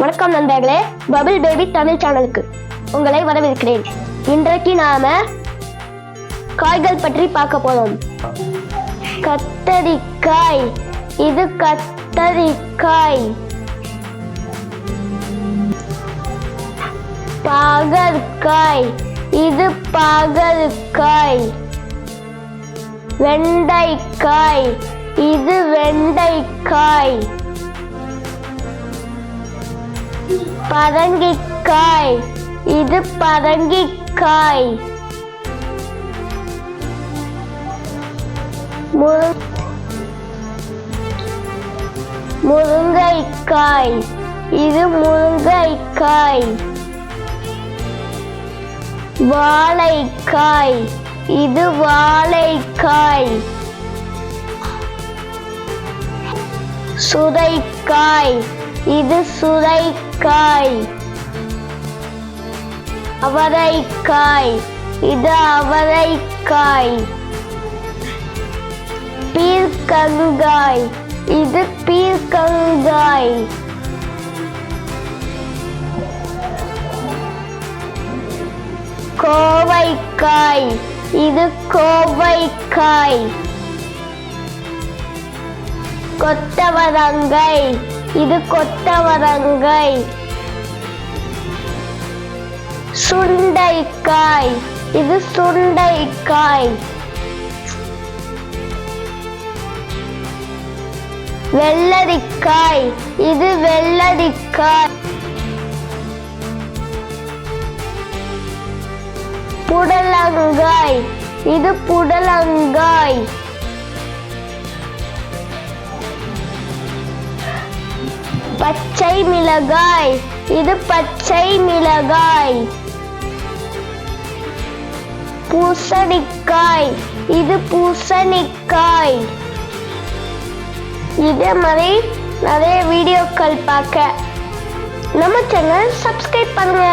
வணக்கம் நண்பர்களே bubble baby Tamil சேனலுக்கு உங்களை வரவேற்கிறேன். இன்றைக்கு நாம காய்கள் பற்றி பார்க்க போறோம். கத்தரிக்காய். இது கத்தரிக்காய். பாகற்காய். இது பாகற்காய். வெண்டைக்காய். இது வெண்டைக்காய். பரங்கிக்காய் இது பரங்கிக்காய் முருங்கைக்காய் இது முருங்கைக்காய் வாழைக்காய். இது வாழைக்காய். சுதைக்காய். இது சுரைக்காய். அவரைக்காய். இது அவரைக்காய். பீர்க்கங்காய். இது பீர்க்கங்காய். கோவைக்காய். இது கோவைக்காய். கொத்தவரங்காய். இது கொத்தவரங்காய் சுண்டைக்காய். இது சுண்டைக்காய். வெள்ளரிக்காய். இது வெள்ளரிக்காய். புடலங்காய். இது புடலங்காய். பச்சை மிளகாய். இது பச்சை மிளகாய். பூசணிக்காய். இது பூசணிக்காய். இதே மாதிரி நிறைய வீடியோக்கள் பார்க்க. நம்ம சேனல் சப்ஸ்கிரைப் பண்ணுங்க.